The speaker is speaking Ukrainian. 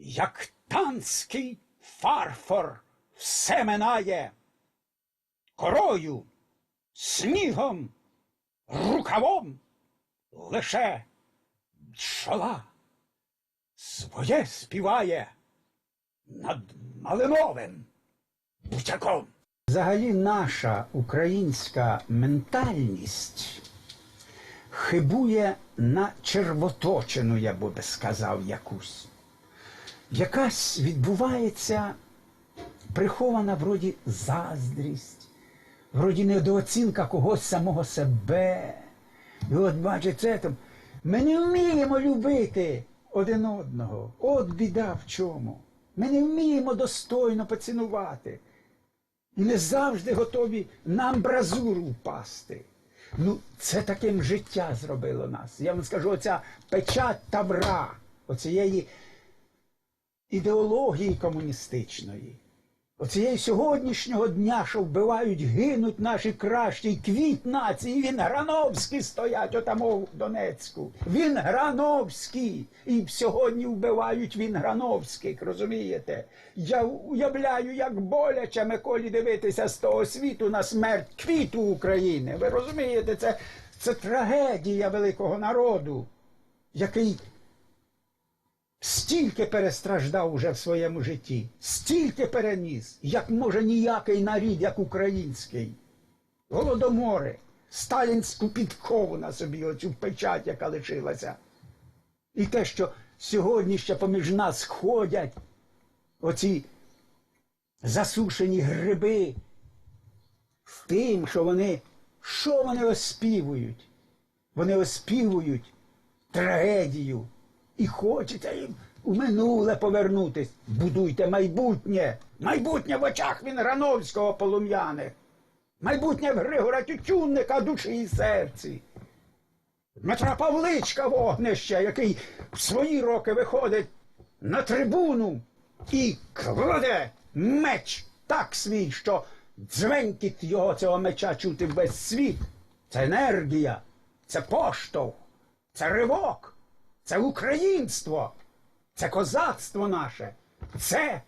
як танський фарфор все минає, корою, снігом, рукавом лише бджола своє співає над малиновим бутяком. Взагалі наша українська ментальність хибує на червоточину, я би сказав, якусь. Якась відбувається прихована вроді заздрість, вроді недооцінка когось самого себе. І от бачите, там, ми не вміємо любити один одного. От біда в чому. Ми не вміємо достойно поцінувати. І не завжди готові на амбразуру впасти. Ну, це таким життя зробило нас. Я вам скажу, оця печать тавра, оцієї ідеології комуністичної, оцієї сьогоднішнього дня, що вбивають, гинуть наші кращі, квіт нації, він Грановський стоять отамо в Донецьку. Він Грановський. І сьогодні вбивають він Грановських, розумієте? Я уявляю, як боляче Миколі дивитися з того світу на смерть квіту України. Ви розумієте, це, це трагедія великого народу, який стільки перестраждав уже в своєму житті, стільки переніс, як може ніякий нарід, як український. Голодомори, сталінську підкову на собі, оцю печать, яка лишилася. І те, що сьогодні ще поміж нас ходять оці засушені гриби, з тим, що вони, що вони оспівують? Вони оспівують трагедію. І хочеться їм у минуле повернутись. Будуйте майбутнє. Майбутнє в очах Вінграновського полум'яних. Майбутнє в Григора Тютюнника душі і серці. Дмитра Павличка вогнище, який в свої роки виходить на трибуну і кладе меч так свій, що дзвенькіт його цього меча чути весь світ. Це енергія, це поштовх, це ривок, це українство, це козацтво наше, це